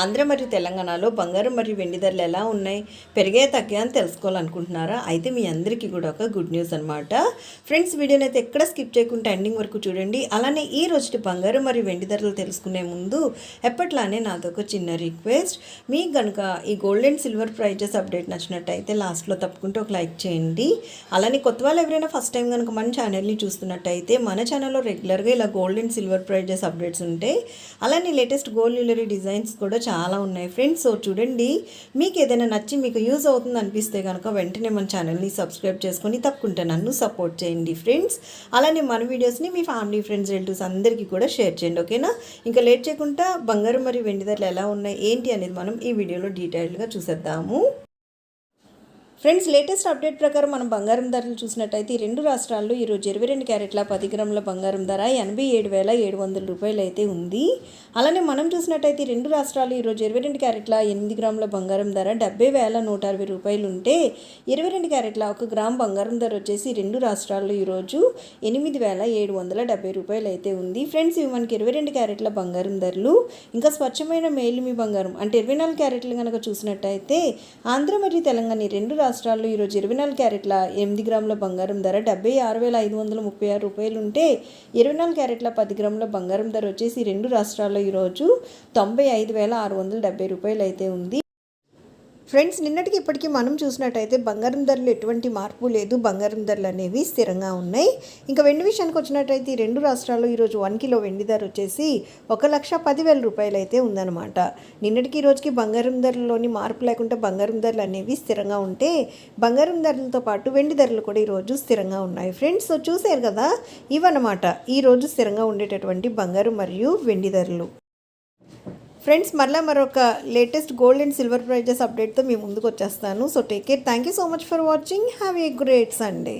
ఆంధ్ర మరియు తెలంగాణలో బంగారం మరియు వెండి ధరలు ఎలా ఉన్నాయి? పెరిగే తగ్గా అని తెలుసుకోవాలనుకుంటున్నారా? అయితే మీ అందరికీ కూడా ఒక గుడ్ న్యూస్ అనమాట ఫ్రెండ్స్ వీడియోని అయితే ఎక్కడ స్కిప్ చేయకుండా ఎండింగ్ వరకు చూడండి. అలానే ఈ రోజు బంగారం మరియు వెండి ధరలు తెలుసుకునే ముందు ఎప్పట్లానే నాతో ఒక చిన్న రిక్వెస్ట్. మీకు కనుక ఈ gold and silver prices update నచ్చినట్టయితే లాస్ట్లో తప్పకుండా ఒక లైక్ చేయండి. అలానే కొత్త వాళ్ళు ఎవరైనా ఫస్ట్ టైం కనుక మన ఛానల్ని చూస్తున్నట్టయితే మన ఛానల్లో రెగ్యులర్గా ఇలా gold and silver prices updates ఉంటాయి. అలానే లేటెస్ట్ గోల్డ్ జ్యువెలరీ డిజైన్స్ కూడా చాలా ఉన్నాయి. ఫ్రెండ్స్ సో చూడండి మీకు ఏదైనా నచ్చి మీకు యూజ్ అవుతుంది అనిపిస్తే కనుక వెంటనే మన ఛానల్ని సబ్స్క్రైబ్ చేసుకొని తప్పకుండా నన్ను సపోర్ట్ చేయండి ఫ్రెండ్స్ అలానే మన వీడియోస్ని మీ ఫ్యామిలీ ఫ్రెండ్స్ రిలేటివ్స్ అందరికీ కూడా షేర్ చేయండి ఓకేనా ఇంకా లేట్ చేయకుండా బంగారం మరియు వెండి ధరలు ఎలా ఉన్నాయి ఏంటి అనేది మనం ఈ వీడియోలో డీటెయిల్డ్గా చూసేద్దాము. ఫ్రెండ్స్ లేటెస్ట్ అప్డేట్ ప్రకారం మనం బంగారం ధరలు చూసినట్టయితే ఈ రెండు రాష్ట్రాల్లో ఈరోజు ఇరవై రెండు క్యారెట్ల పది గ్రాముల బంగారం ధర ఎనభై ఏడు వేల ఏడు వందల రూపాయలు అయితే ఉంది. అలానే మనం చూసినట్టయితే రెండు రాష్ట్రాలు ఈరోజు ఇరవై రెండు క్యారెట్ల ఎనిమిది గ్రాముల బంగారం ధర డెబ్బై వేల నూట అరవై రూపాయలు ఉంటే ఇరవై రెండు క్యారెట్ల ఒక గ్రామ్ బంగారం ధర వచ్చేసి రెండు రాష్ట్రాల్లో ఈరోజు ఎనిమిది వేల ఏడు వందల డెబ్బై రూపాయలు అయితే ఉంది. ఫ్రెండ్స్ ఇవి మనకి ఇరవై రెండు క్యారెట్ల బంగారం ధరలు. ఇంకా స్వచ్ఛమైన మేలిమి బంగారం అంటే ఇరవై నాలుగు క్యారెట్లు కనుక చూసినట్టయితే ఆంధ్ర మరియు తెలంగాణ రెండు రాష్ట్రాలు రాష్ట్రాల్లో ఈరోజు ఇరవై నాలుగు క్యారెట్ల ఎనిమిది గ్రాముల బంగారం ధర డెబ్బై ఆరు వేల ఐదు వందల ముప్పై ఆరు రూపాయలు ఉంటే ఇరవై నాలుగు క్యారెట్ల పది గ్రాముల బంగారం ధర వచ్చేసి రెండు రాష్ట్రాల్లో ఈరోజు తొంభై ఐదు వేల ఆరు వందల డెబ్బై రూపాయలు అయితే ఉంది. ఫ్రెండ్స్ నిన్నటికి ఇప్పటికీ మనం చూసినట్టయితే బంగారం ధరలు ఎటువంటి మార్పు లేదు. బంగారం ధరలు అనేవి స్థిరంగా ఉన్నాయి. ఇంకా వెండి విషయానికి వచ్చినట్టయితే ఈ రెండు రాష్ట్రాల్లో ఈరోజు వన్ కిలో వెండి ధర వచ్చేసి ఒక లక్ష పదివేల రూపాయలు అయితే ఉందన్నమాట. నిన్నటికి ఈ రోజుకి బంగారం ధరలోని మార్పు లేకుండా బంగారం ధరలు అనేవి స్థిరంగా ఉంటే బంగారం ధరలతో పాటు వెండి ధరలు కూడా ఈరోజు స్థిరంగా ఉన్నాయి. ఫ్రెండ్స్ సో చూసారు కదా? ఇవన్నమాట. ఈరోజు స్థిరంగా ఉండేటటువంటి బంగారం మరియు వెండి ధరలు. ఫ్రెండ్స్ మళ్ళీ మరొక latest gold and silver prices అప్డేట్తో మీ ముందుకు వచ్చేస్తాను. So take care thank you so much for watching have a great Sunday